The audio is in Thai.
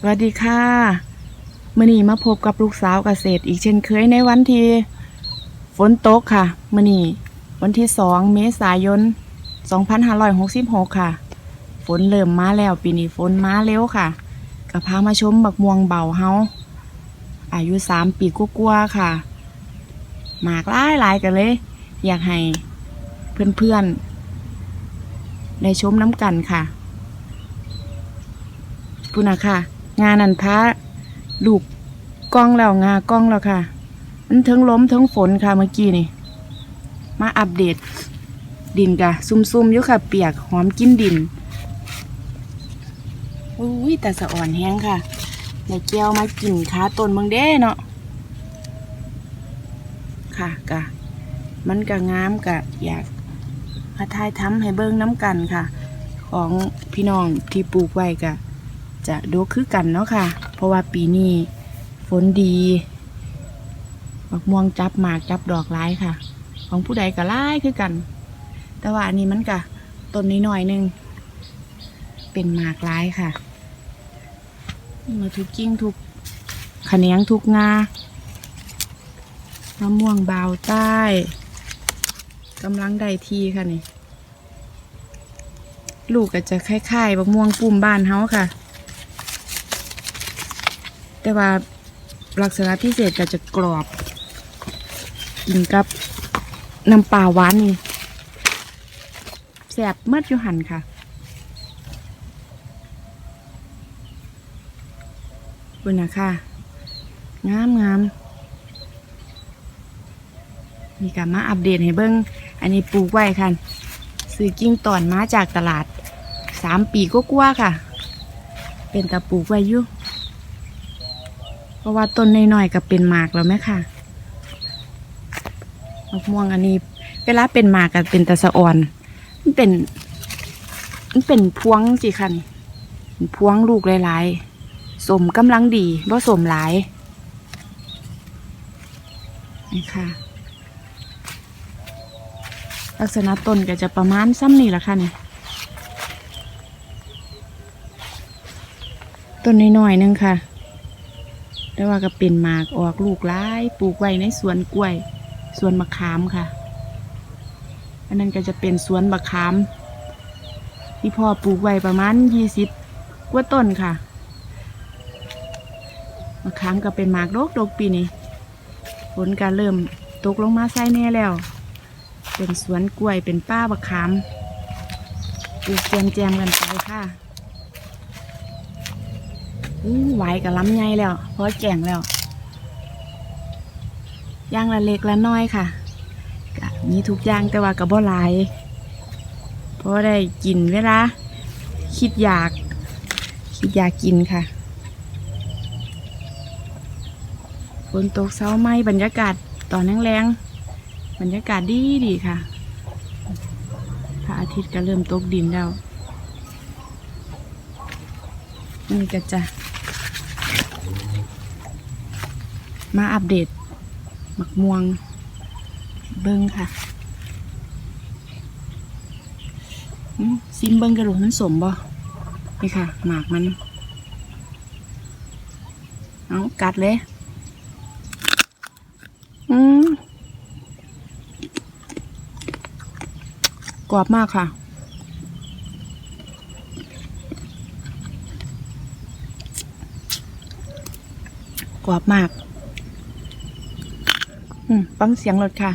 สวัสดีค่ะมื่อนี้มาพบกับลูกสาวเกษตรอีกเช่นเคยในวันที่ฝนตกค่ะมื่อนี้วันที่สองเมษายน 2566 ค่ะ ฝนเริ่มมาแล้วปีนี้ฝนมาเร็วค่ะก็พามาชมบักม่วงเบาเฮาอายุสามปีกว่าๆค่ะ หมากหลายหลายกันเลย อยากให้เพื่อนๆได้ชมน้ำกันค่ะพูนะค่ะ งานนันพระลูกกล้องแล้วงากล้องแล้วค่ะ มันทั้งล้มทั้งฝนค่ะเมื่อกี้นี่ มาอัปเดต ดินกะซุ่มๆอยู่ค่ะ เปียกหอมกินดินอุ้ยแต่สะอ่อนแห้งค่ะในแก้วมากินขาต้นเมืองเด้เนาะค่ะกะมันกะงามกะอยากมาทายทำให้เบิ้งน้ำกันค่ะ ของพี่น้องที่ปลูกไว้กะ จะดูคือกันเนาะค่ะ เพราะว่าปีนี้ฝนดีบักม่วงจับหมากจับดอกร้ายค่ะ ของผู้ใดก็ร้ายคือกัน แต่ว่าอันนี้มันกะต้นนี้หน่อยหนึง เป็นหมากร้ายค่ะมาทุกกิ้งทุกขแขนงทุกงามะม่วงบาวใต้กำลังได้ทีค่ะนี่ ลูกก็จะคล้ายๆบักม่วงปุ่มบ้านเฮาค่ะ แต่ว่าลักษณะพิเศษก็จะกรอบกินกับน้ำปลาหวานนี่แซ่บเมื่ออยู่หันค่ะคุณนะค่ะ งามงามมีการมาอัปเดตให้เบิ้งอันนี้ปลูกไว้ค่ะซื้อกิ้งตอนมาจากตลาดสามปีก็กว่าค่ะ เป็นตะปลูกไว้อยู่ ราะว่าต้นน้อยๆก็เป็นหมากแล้วไหมค่ะมะม่วงอันนี้ เวลาเป็นหมากก็เป็นตะสะออน มันเป็น มันเป็นพวงสิค่ะนี่เป็นพวงลูกหลายๆสมกำลังดีบ่สมหลายนี่ค่ะ ลักษณะต้นก็จะประมาณซ้ำนี่แหละค่ะนี่ต้นน้อยๆหนึงค่ะ แต่ว่าก็เป็นหมากออกลูกหลายปลูกไว้ในสวนกล้วย สวนมะขามค่ะ อันนั้นก็จะเป็นสวนมะขาม ที่พ่อปลูกไว้ประมาณยี่สิบกว่าต้นค่ะมะขามก็เป็นหมากโดกโดกปีนี้ฝนก็เริ่มตกลงมาใส่แน่แล้ว เป็นสวนกล้วยเป็นป้ามะขามปลูกแจมแจมกันไปค่ะ ไหวกับล้ำใหญ่แล้วเพราะแก่งแล้วย่างละเล็กละน้อยค่ะกมีทุกอย่างแต่ว่ากับบ่หลายเพราะได้กินเวลาคิดอยาก คิดอยากกินค่ะฝนตกเช้าไหมบรรยากาศตอนแรงๆบรรยากาศดีดีค่ะพระอาทิตย์ก็เริ่มตกดินแล้ว นี่ก็จะ มาอัปเดตหมักม่วงเบิ้งค่ะซิมเบิ้งกระดูกมันสมบ่นี่ค่ะ หมากมัน เอากัดเลย อืมกรอบมากค่ะ กรอบมาก อืมฟังเสียงรถค่ะ